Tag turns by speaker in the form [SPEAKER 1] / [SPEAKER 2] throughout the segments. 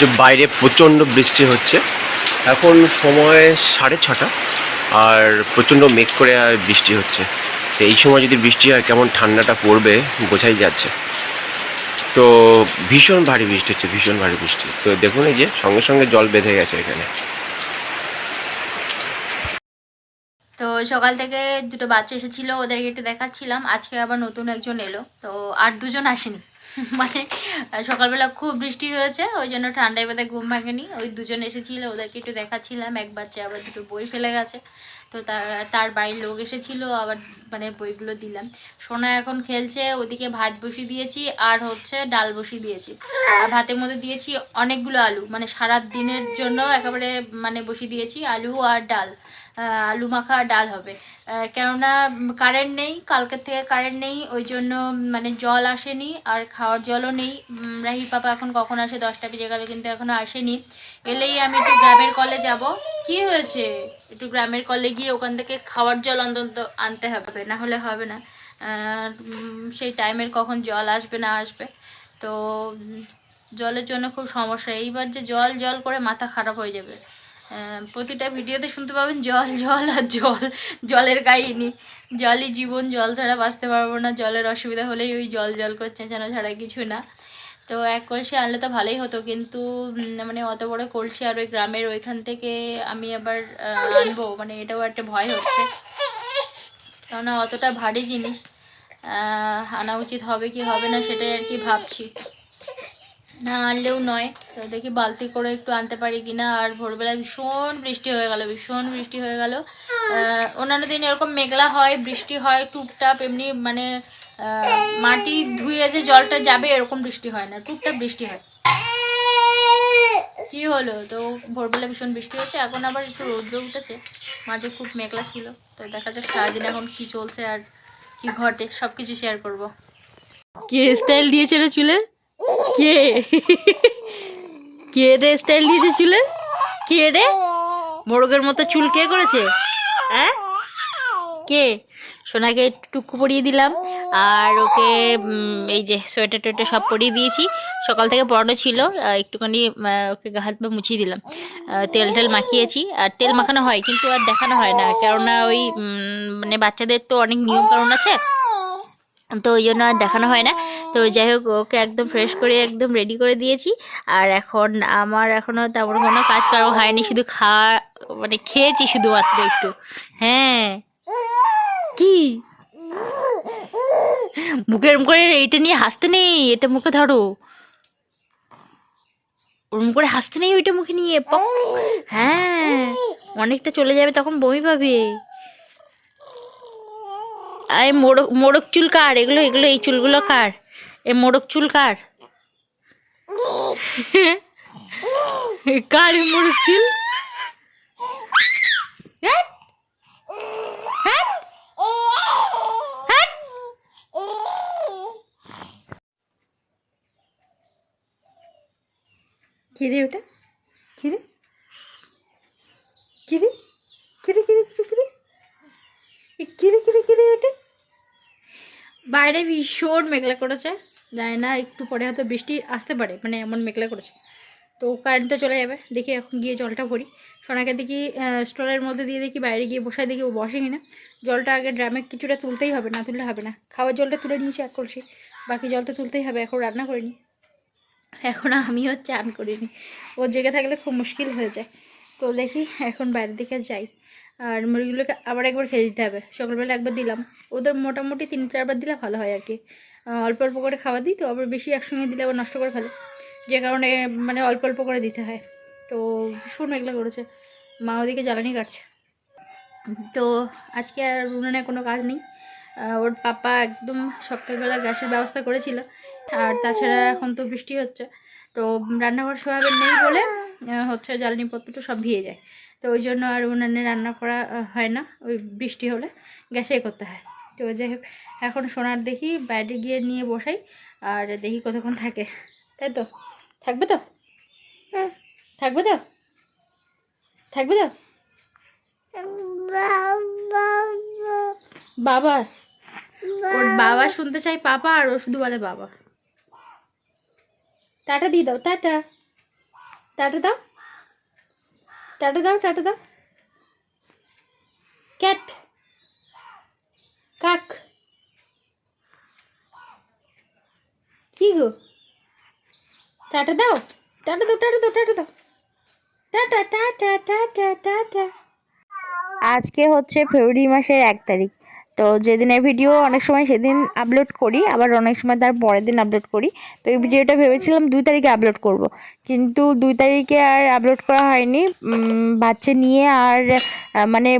[SPEAKER 1] যে বাইরে প্রচণ্ড বৃষ্টি হচ্ছে। এখন সময় সাড়ে ছটা, আর প্রচণ্ড মেঘ করে আর বৃষ্টি হচ্ছে। তো এই সময় যদি বৃষ্টি হয়, কেমন ঠান্ডাটা পড়বে বোঝাই যাচ্ছে। তো ভীষণ ভারী বৃষ্টি হচ্ছে, ভীষণ ভারী বৃষ্টি। তো দেখুন এই যে, সঙ্গে সঙ্গে জল বেঁধে গেছে এখানে।
[SPEAKER 2] তো সকাল থেকে দুটো বাচ্চা এসেছিল, ওদেরকে একটু দেখাচ্ছিলাম। আজকে আবার নতুন একজন এলো, তো আর দুজন আসেনি। মানে সকালবেলা খুব বৃষ্টি হয়েছে, ওই জন্য ঠান্ডায় বেঁধে ঘুম ভাঙেনি। ওই দুজন এসেছিল, ওদেরকে একটু দেখাচ্ছিলাম এক বাচ্চা আবার দুটো বই ফেলে গেছে। তো তার বাড়ির লোক এসেছিল, আবার মানে বইগুলো দিলাম। সোনা এখন খেলছে, ওদিকে ভাত বসিয়ে দিয়েছি, আর হচ্ছে ডাল বসিয়ে দিয়েছি। আর ভাতের মধ্যে দিয়েছি অনেকগুলো আলু মানে সারা দিনের জন্য একেবারে মানে বসিয়ে দিয়েছি আলু আর ডাল। আলু মাখা ডাল হবে। কেননা কারেন্ট নেই, কালকের থেকে কারেন্ট নেই, ওই জন্য মানে জল আসেনি, আর খাওয়ার জলও নেই। রাহির পাপা এখন কখন আসে? দশটা বেজে গেল, কিন্তু এখনও আসেনি। এলেই আমি একটু গ্রামের কলে যাব। কি হয়েছে? একটু গ্রামের কলে গিয়ে ওখান থেকে খাওয়ার জল অন্তত আনতে হবে, না হলে হবে না। সেই টাইমের কখন জল আসবে, না আসবে। তো জলের জন্য খুব সমস্যা। এইবার যে জল জল করে মাথা খারাপ হয়ে যাবে। প্রতিটা ভিডিওতে শুনতে পাবেন জল জল আর জল, জলের কাহিনি। জলই জীবন, জল ছাড়া বাঁচতে পারব না। জলের অসুবিধা হলেই ওই জল জল করছে যেন ছাড়া কিছু না। তো এক কলসি আনলে তো ভালোই হতো, কিন্তু মানে অত বড় কলসি আর ওই গ্রামের ওইখান থেকে আমি আবার আনব মানে এটাও একটা ভয় হচ্ছে। কেননা অতটা ভারী জিনিস আনা উচিত হবে কি হবে না সেটাই আর কি ভাবছি। না আনলেও নয়। তো দেখি বালতি করে একটু আনতে পারি কিনা। আর ভোরবেলা ভীষণ বৃষ্টি হয়ে গেল, ভীষণ বৃষ্টি হয়ে গেল। অন্যান্য দিন এরকম মেঘলা হয়, বৃষ্টি হয়, টুপটাপ এমনি মানে মাটি ধুয়ে যে জলটা যাবে এরকম বৃষ্টি হয় না, টুপটাপ বৃষ্টি হয়। কি হলো? তো ভোরবেলা ভীষণ বৃষ্টি হচ্ছে এখন আবার একটু রৌদ্র উঠেছে। মাঝে খুব মেঘলা ছিল, তো দেখা যাক সারাদিন এখন কি চলছে আর কি ঘটে সব কিছু শেয়ার করব। কে স্টাইল দিয়েছে রে চুলে কে? কে রে স্টাইল দিয়েছে চুলে? কে রে? মোরগের মতো চুল কে করেছে? হ্যাঁ কে? সোনাকে টুকু পরিয়ে দিলাম। আর ওকে এই যে সোয়েটার টোয়েটার সব পরিয়ে দিয়েছি। সকাল থেকে পরানো ছিল একটুখানি ওকে হাত পা মুছিয়ে দিলাম। তেল টেল মাখিয়েছি। আর তেল মাখানো হয়, কিন্তু আর দেখানো হয় না। কেননা ওই মানে বাচ্চাদের তো অনেক নিয়ম কারণ আছে। তো ওই জন্য আর দেখানো হয় না। তো যাই হোক, ওকে একদম ফ্রেশ করে, একদম রেডি করে দিয়েছি। আর এখন আমার এখনও তেমন কোনো কাজ করা হয়নি, শুধু খাওয়া মানে খেয়েছি শুধুমাত্র একটু। হ্যাঁ। কি? মুখে এরম করে এইটা নিয়ে হাসতে নেই, এটা মুখে ধরো। ওরম করে হাসতে নেই ওইটা মুখে নিয়ে হ্যাঁ অনেকটা চলে যাবে তখন বমি পাবে। আরে মোড়ক মোড়ক চুল কার এগুলো এগুলো, এই চুলগুলো কার এ মোড়ক চুল কার কার মোড়ক চুল হ্যাট! হ্যাট! হ্যাট! কি রে ওটা কি রে কি রে কি রে কি রে কি রে এ কিরে কিরে কিরে ওটা বাইরে ভীষণ মেঘলা করেছে। জানি না, একটু পরে হয়তো বৃষ্টি আসতে পারে মানে এমন মেঘলা করেছে। তো কারেন্ট তো চলে যাবে, দেখি এখন গিয়ে জলটা ভরি। সোনাকে দেখি স্টলের মধ্যে দিয়ে দেখি, বাইরে গিয়ে বসায় দেখি, ও বসে কিনা জলটা আগে ড্রামে কিছুটা তুলতেই হবে, না তুললে হবে না। খাওয়ার জলটা তুলে নিয়েছি এক কলসি, বাকি জল তো তুলতেই হবে, এখন রান্না করিনি। এখন আমিও চান করিনি। ও জেগে থাকলে খুব মুশকিল হয়ে যায়। তো দেখি, এখন বাইরের দিকে যাই। আর মুরগিগুলোকে আবার একবার খেয়ে দিতে হবে। সকালবেলা একবার দিলাম। ওদের মোটামুটি তিন চারবার দিলে ভালো হয় আর কি অল্প অল্প করে খাওয়া দিই তো, আবার বেশি একসঙ্গে দিলে আবার নষ্ট করে ফেলে। যে কারণে মানে অল্প অল্প করে দিতে হয়। তো ভীষণ মেঘলা করেছে। মা ওদিকে জ্বালানি কাটছে। তো আজকে আর উনুনে কোনো কাজ নেই। ওর পাপা একদম সকালবেলা গ্যাসের ব্যবস্থা করেছিল। আর তাছাড়া এখন তো বৃষ্টি হচ্ছে। তো রান্নাঘর সোয়াবিন নেই বলে হচ্ছে জ্বালানি পত্রটা সব ভিজে যায়। তো ওই জন্য আর উনানে রান্না করা হয় না। ওই বৃষ্টি হলে গ্যাসে করতে হয়। তো যাই হোক এখন সোনার দেখি বাইরে গিয়ে নিয়ে বসাই আর দেখি কতক্ষণ থাকে। তাই তো? থাকবে তো? থাকবে তো? থাকবে তো? বাবা। ওর বাবা শুনতে চাই পাপা আর ও শুধু বলে বাবা। টাটা দিয়ে দাও টাটা। টাটা দাও। টাটা দাও টাটা দাও ক্যাট কাক কি গো টাটা দাও টাটা দাও টাটা দাও টাটা দাও টাটা টাটা টাটা টাটা আজকে হচ্ছে ফেব্রুয়ারি মাসের এক তারিখ। তো যেদিনের ভিডিও অনেক সময় সেদিন আপলোড করি, আবার অনেক সময় তার পরের দিন আপলোড করি। তো এই ভিডিওটা ভেবেছিলাম দুই তারিখে আপলোড করব। কিন্তু দুই তারিখে আর আপলোড করা হয়নি। বাচ্চা নিয়ে আর মানে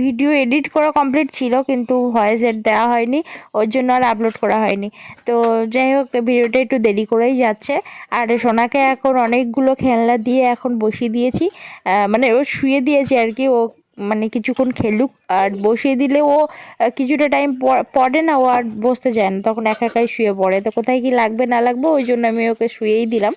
[SPEAKER 2] ভিডিও এডিট করা কমপ্লিট ছিল, কিন্তু ভয়েস এড দেওয়া হয়নি। ওর জন্য আর আপলোড করা হয়নি। তো যাই হোক ভিডিওটা একটু দেরি করেই যাচ্ছে। আর সোনাকে এখন অনেকগুলো খেলনা দিয়ে এখন বসিয়ে দিয়েছি। মানে ও শুয়ে দিয়েছি আর কি। ও মানে কিছুক্ষণ খেলুক। আর বসিয়ে দিলে ও কিছুটা টাইম পড়ে না, ও আর বসতে চায় না। তখন একা একাই শুয়ে পড়ে। তো কোথায় কি লাগবে, না লাগবে, ওই জন্য আমি ওকে শুয়েই দিলাম।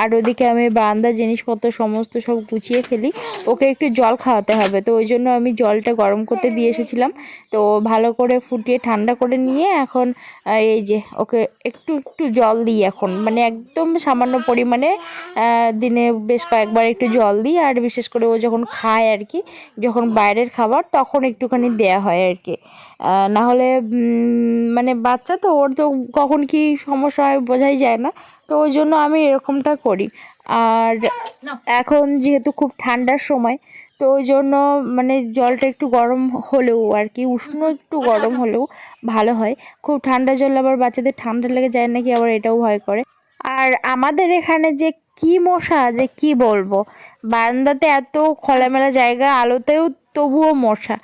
[SPEAKER 2] আর ওদিকে আমি বারান্দার জিনিসপত্র, সমস্ত সব গুছিয়ে ফেলি। ওকে একটু জল খাওয়াতে হবে। তো ওই জন্য আমি জলটা গরম করতে দিয়ে এসেছিলাম। তো ভালো করে ফুটিয়ে ঠান্ডা করে নিয়ে এখন এই যে ওকে একটু একটু জল দিই এখন। মানে একদম সামান্য পরিমাণে দিনে বেশ কয়েকবার একটু জল দিই। আর বিশেষ করে ও যখন খায় আর কি, যখন বাইরের খাবার, তখন একটুখানি দেয়া হয় আর কি না হলে মানে বাচ্চা তো ওর তো কখন কি সমস্যা হয় বোঝাই যায় না। তো ওই জন্য আমি এরকমটা করি। আর এখন যেহেতু খুব ঠান্ডার সময় তো ওই জন্য মানে জলটা একটু গরম হলেও আর কি উষ্ণ একটু গরম হলেও ভালো হয়। খুব ঠান্ডা জল আবার বাচ্চাদের ঠান্ডা লেগে যায় নাকি আবার এটাও ভয় করে। আর আমাদের এখানে যে কি মশা যে কি বলব? বারান্দাতে এত খোলামেলা জায়গা আলোতেও তবুও মশা।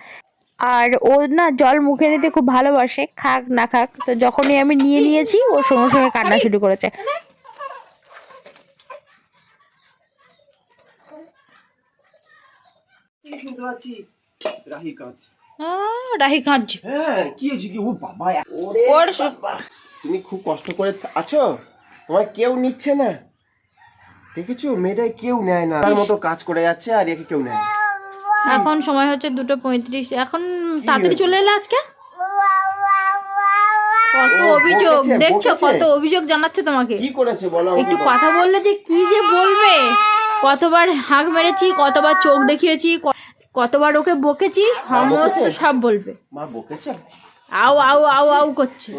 [SPEAKER 2] আর ও না জল মুখে নিতে খুব ভালোবাসে খাক না খাক তো যখনই আমি নিয়ে নিয়েছি ও সঙ্গে সঙ্গে কান্না শুরু করেছে।
[SPEAKER 1] রাহি হ্যাঁ কি হয়েছে কি? ও বাবা ওর তুমি খুব কষ্ট করে আছো? তোমার কেউ নিচ্ছে না। দেখেছ? মেয়েটাই কেউ নেয় না। তার মতো কাজ করে যাচ্ছে আর একে কেউ নেয়
[SPEAKER 2] এখন সময় হচ্ছে দুটো পঁয়ত্রিশ। এখন তাড়াতাড়ি চলে এলে আজকে? কত অভিযোগ। দেখছ কত অভিযোগ জানাচ্ছে তোমাকে?
[SPEAKER 1] কি করেছে বলো
[SPEAKER 2] একটু কথা বললে যে কি যে বলবে? কতবার হাঁক মেরেছি কতবার চোখ দেখিয়েছি কতবার ওকে বকেছি সমস্ত সব বলবে।
[SPEAKER 1] মা বকেছে?
[SPEAKER 2] আও আও আও আও করছে।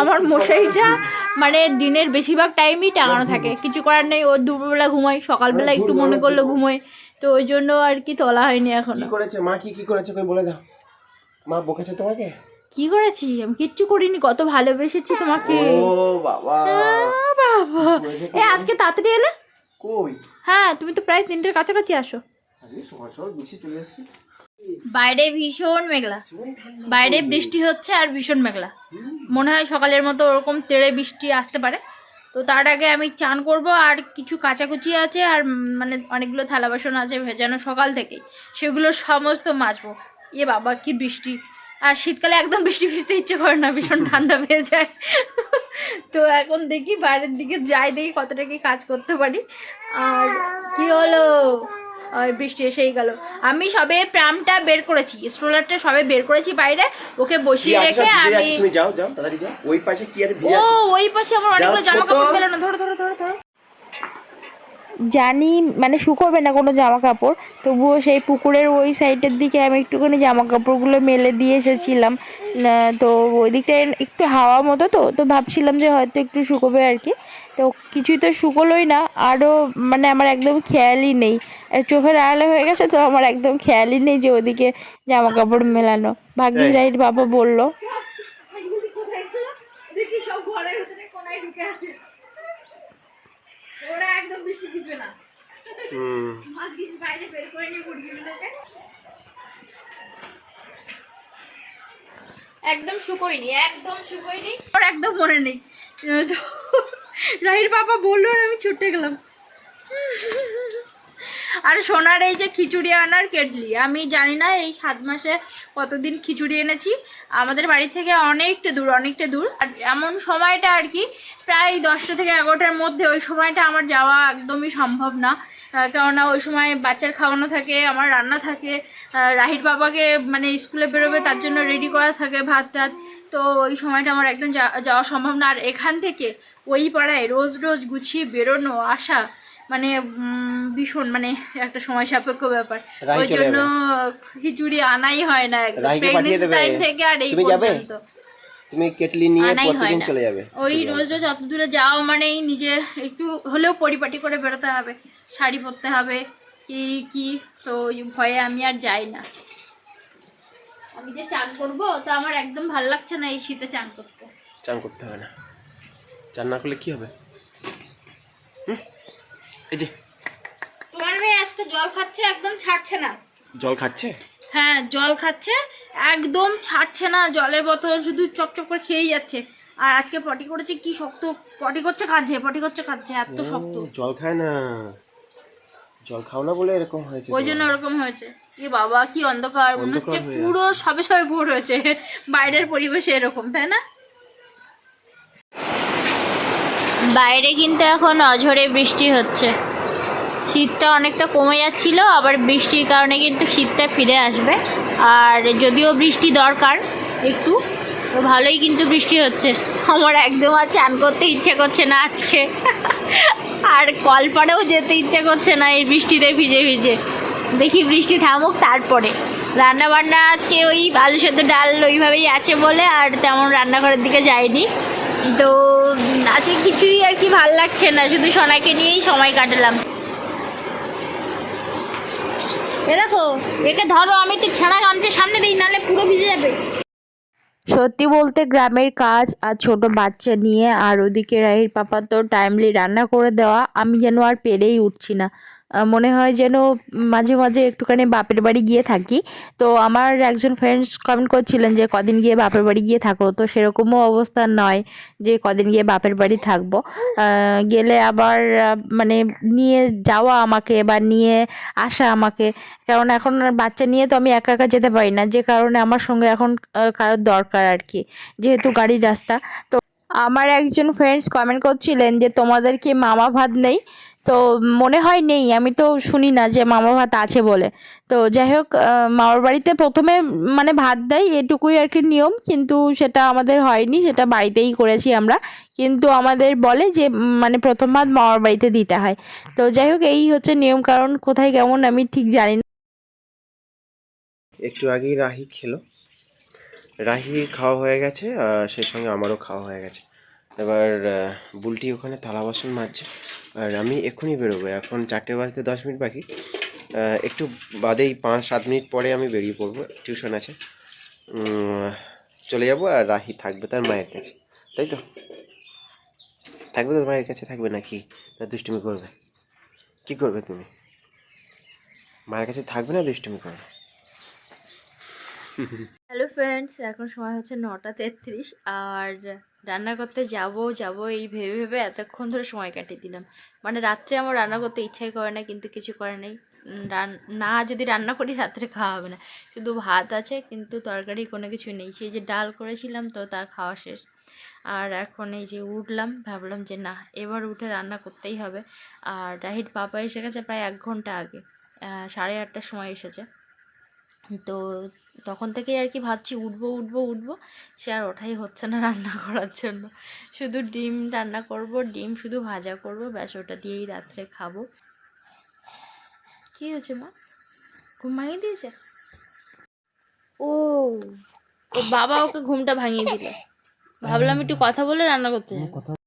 [SPEAKER 1] আমরা-
[SPEAKER 2] মশারিটা মানে দিনের বেশিরভাগ টাইমই টাঙানো থাকে। কিছু করার নেই ও দুপুরবেলা ঘুমায় সকালবেলা একটু মনে করলে ঘুমোয়। তো ওই জন্য আর কি তোলা হয়নি এখনও।
[SPEAKER 1] কি করেছে? মা কি কি করেছে? কই বলে দাও। মা বকেছে তোমাকে?
[SPEAKER 2] কি করেছি? আমি কিচ্ছু করিনি কত ভালোবেসেছি তোমাকে।
[SPEAKER 1] ও বাবা।
[SPEAKER 2] আ, বাবা। এ আজকে তাড়াতাড়ি এলে?
[SPEAKER 1] কই?
[SPEAKER 2] হ্যাঁ তুমি তো প্রায় তিনটের কাছাকাছি আসো।
[SPEAKER 1] সকাল সকাল গুছিয়ে চলে এসেছি
[SPEAKER 2] বাইরে ভীষণ মেঘলা। বাইরে বৃষ্টি হচ্ছে আর ভীষণ মেঘলা। মনে হয় সকালের মতো ওরকম তেড়ে বৃষ্টি আসতে পারে। তো তার আগে আমি চান করব আর কিছু কাচাকুচি আছে আর মানে অনেকগুলো থালা বাসন আছে ভেজানো সকাল থেকেই। সেগুলো সমস্ত মাজবো। ইয়ে বাবা, কি বৃষ্টি। আর শীতকালে একদম বৃষ্টি ভিজতে ইচ্ছে করে না, ভীষণ ঠান্ডা পেয়ে যায়। তো এখন দেখি বাইরের দিকে যাই, দেখি কতটা কি কাজ করতে পারি। আর কি হলো? বৃষ্টি এসেই গেল। আমি সবে প্রামটা বের করেছি স্ট্রোলারটা সবে বের করেছি বাইরে ওকে বসিয়ে রেখে আমি
[SPEAKER 1] তুমি যাও যাও তাড়াতাড়ি যাও। ওই পাশে কি আছে ভিজে
[SPEAKER 2] ও ওই পাশে আমার অনেকগুলো জামা কাপড়। ফেলে না ধরো ধরো ধরো ধরো।
[SPEAKER 3] জানি মানে শুকোবে না কোনো জামা কাপড় তবুও সেই পুকুরের ওই সাইডের দিকে আমি একটুখানি জামা কাপড়গুলো মেলে দিয়ে এসেছিলাম। তো ওই দিকটায় একটু হাওয়া মতো তো তো ভাবছিলাম যে হয়তো একটু শুকোবে আর কি। তো কিছুই তো শুকোলোই না আরও মানে আমার একদম খেয়ালই নেই। আর চোখের আড়ালে হয়ে গেছে তো আমার একদম খেয়ালই নেই যে ওদিকে জামা কাপড় মেলানো ভাগ্যিস। রাইট বাবা বলল।
[SPEAKER 2] একদম বৃষ্টি ভিজবে না।
[SPEAKER 1] হুম।
[SPEAKER 2] ভাগ্যিস বাইরে বের করে নিয়ে মুরগিগুলোকে একদম শুকোয়নি একদম শুকোয়নি। আর একদম মনে নেই। রাহির বাবা বলল আর আমি ছুটে গেলাম। আর সোনার এই যে খিচুড়ি আনার কেটলি, আমি জানি না এই সাত মাসে কতদিন খিচুড়ি এনেছি। আমাদের বাড়ি থেকে অনেকটা দূর অনেকটা দূর। আর এমন সময়টা আর কি, প্রায় দশটা থেকে এগারোটার মধ্যে ওই সময়টা আমার যাওয়া একদমই সম্ভব না। কেননা ওই সময় বাচ্চার খাওয়ানো থাকে, আমার রান্না থাকে রাহির বাবাকে মানে স্কুলে বেরোবে তার জন্য রেডি করা থাকে ভাত টাত। তো ওই সময়টা আমার একদম যাওয়া সম্ভব না। আর এখান থেকে ওই পাড়ায় রোজ রোজ গুছিয়ে বেরোনো আসা মানে ভীষণ মানে একটা সময় সাপেক্ষ ব্যাপার। ওই জন্য খিচুড়ি আনাই হয় না একদম। প্রেগনেন্সি টাইম থেকে আর এই পর্যন্ত।
[SPEAKER 1] তুমি কেটলি নিয়ে
[SPEAKER 2] আনাই
[SPEAKER 1] প্রতিদিন
[SPEAKER 2] না।
[SPEAKER 1] চলে যাবে।
[SPEAKER 2] ওই রোজ রোজ অত দূরে মানেই নিজে একটু হলেও পরিপাটি করে বেরোতে হবে। শাড়ি পরতে হবে কি কি তো ওই ভয়ে আমি আর যাই না। আমি যে চান করব তো আমার একদম ভালো লাগছে না এই শীতে চান করতে।
[SPEAKER 1] চান করতে হবে না। চান না করলে কি হবে? এই যে।
[SPEAKER 2] তোমার মেয়ে আজকে জল খাচ্ছে একদম ছাড়ছে না।
[SPEAKER 1] জল খাচ্ছে?
[SPEAKER 2] হ্যাঁ জল খাচ্ছে একদম ছাড়ছে না। জলের বোতল শুধু চপচপ করে খেয়েই যাচ্ছে। আর আজকে পটি করেছে কি শক্ত? পটি করছে খাচ্ছে পটি করছে খাচ্ছে এত শক্ত।
[SPEAKER 1] জল খায় না। জল খাও না বলে এরকম হয়েছে
[SPEAKER 2] ওই জন্য ওরকম হয়েছে। এ বাবা কি অন্ধকার মনে হচ্ছে পুরো সবে সবে ভোর হয়েছে। বাইরের পরিবেশে এরকম তাই না? বাইরে কিন্তু এখন অঝরে বৃষ্টি হচ্ছে। শীতটা অনেকটা কমে যাচ্ছিল আবার বৃষ্টির কারণে কিন্তু শীতটা ফিরে আসবে। আর যদিও বৃষ্টি দরকার একটু তো ভালোই কিন্তু বৃষ্টি হচ্ছে। আমার একদম আর চান করতে ইচ্ছে করছে না আজকে। আর কলপাড়েও যেতে ইচ্ছে করছে না এই বৃষ্টিতে ভিজে ভিজে। দেখি বৃষ্টি থামুক তারপরে। রান্না বান্না আজকে ওই আলু সেদ্ধ ডাল ওইভাবেই আছে বলে আর তেমন রান্নাঘরের দিকে যায়নি তো আজকে কিছুই আর কি ভালো লাগছে না, শুধু সোনাকে নিয়েই সময় কাটালাম। দেখো, একে ধরো, আমি একটু ছেঁড়া গামছা সামনে দিই, নাহলে পুরো ভিজে যাবে।
[SPEAKER 3] সত্যি বলতে গ্রামের কাজ আর ছোট বাচ্চা নিয়ে আর ওদিকে রাহির পাপা তো টাইমলি রান্না করে দেওয়া, আমি যেন আর পেরেই উঠছি না। মনে হয় যেন মাঝে মাঝে একটুখানি বাপের বাড়ি গিয়ে থাকি। তো আমার একজন ফ্রেন্ডস কমেন্ট করছিলেন যে, কদিন গিয়ে বাপের বাড়ি গিয়ে থাকো? তো সেরকমও অবস্থা নয় যে, কদিন গিয়ে বাপের বাড়ি থাকব। গেলে আবার মানে নিয়ে যাওয়া আমাকে বা নিয়ে আসা আমাকে। কারণ এখন বাচ্চা নিয়ে তো আমি একা একা যেতে পারি না, যে কারণে আমার সঙ্গে এখন কারোর দরকার আর কি, যেহেতু গাড়ির রাস্তা। তো আমার একজন ফ্রেন্ডস কমেন্ট করছিলেন যে, তোমাদের কি মামা ভাত নেই? তো মনে হয় নেই, আমি তো শুনি না যে মামা ভাত আছে বলে। তো যাই হোক মামার বাড়িতে প্রথমে মানে ভাত দেয় এটুকুই আর কি নিয়ম, কিন্তু সেটা আমাদের হয়নি, সেটা বাড়িতেই করেছি আমরা। কিন্তু আমাদের বলে যে মানে প্রথম ভাত মামার বাড়িতে দিতে হয়। তো যাই হোক, এই হচ্ছে নিয়ম, কারণ কোথায় কেমন আমি ঠিক জানি না।
[SPEAKER 1] একটু আগেই রাহি খেলো। রাহি খাওয়া হয়ে গেছে সেই সঙ্গে আমারও খাওয়া হয়ে গেছে। এবার বুলটি ওখানে থালা বাসন মাজছে। আর আমি এক্ষুনি বেরোবো। এখন চারটে বাজতে দশ মিনিট বাকি। একটু বাদেই পাঁচ সাত মিনিট পরে আমি বেরিয়ে পড়ব। টিউশন আছে। চলে যাব আর রাহি থাকবে তার মায়ের কাছে। তাই তো? থাকবে তোর মায়ের কাছে থাকবে নাকি? না দুষ্টুমি করবে? কি করবে তুমি? মায়ের কাছে থাকবে না দুষ্টুমি করবে?
[SPEAKER 2] হ্যালো ফ্রেন্ডস এখন সময় হচ্ছে নটা তেত্রিশ। আর রান্না করতে যাব যাব এই ভেবে ভেবে এতক্ষণ ধরে সময় কাটিয়ে দিলাম। মানে রাত্রে আমার রান্না করতে ইচ্ছাই করে না, কিন্তু কিছু করে নেই। না যদি রান্না করি রাত্রে খাওয়া হবে না। শুধু ভাত আছে, কিন্তু তরকারি কোনো কিছু নেই। সেই যে ডাল করেছিলাম তো তা খাওয়া শেষ। আর এখন এই যে উঠলাম, ভাবলাম যে না, এবার উঠে রান্না করতেই হবে। আর রাহির পাপা এসে গেছে প্রায় এক ঘণ্টা আগে। সাড়ে আটটার সময় এসেছে। তো তখন থেকেই আর কি ভাবছি উঠবো উঠবো উঠবো। সে আর ওঠাই হচ্ছে না রান্না করার জন্য। শুধু ডিম রান্না করব, ডিম শুধু ভাজা করব, ব্যাস ওটা দিয়েই রাত্রে খাব। কি হয়েছে মা? ঘুম ভাঙিয়ে দিয়েছে? ও ও বাবা ওকে ঘুমটা ভাঙিয়ে দিল। ভাবলাম একটু কথা বলে রান্না করতে যাব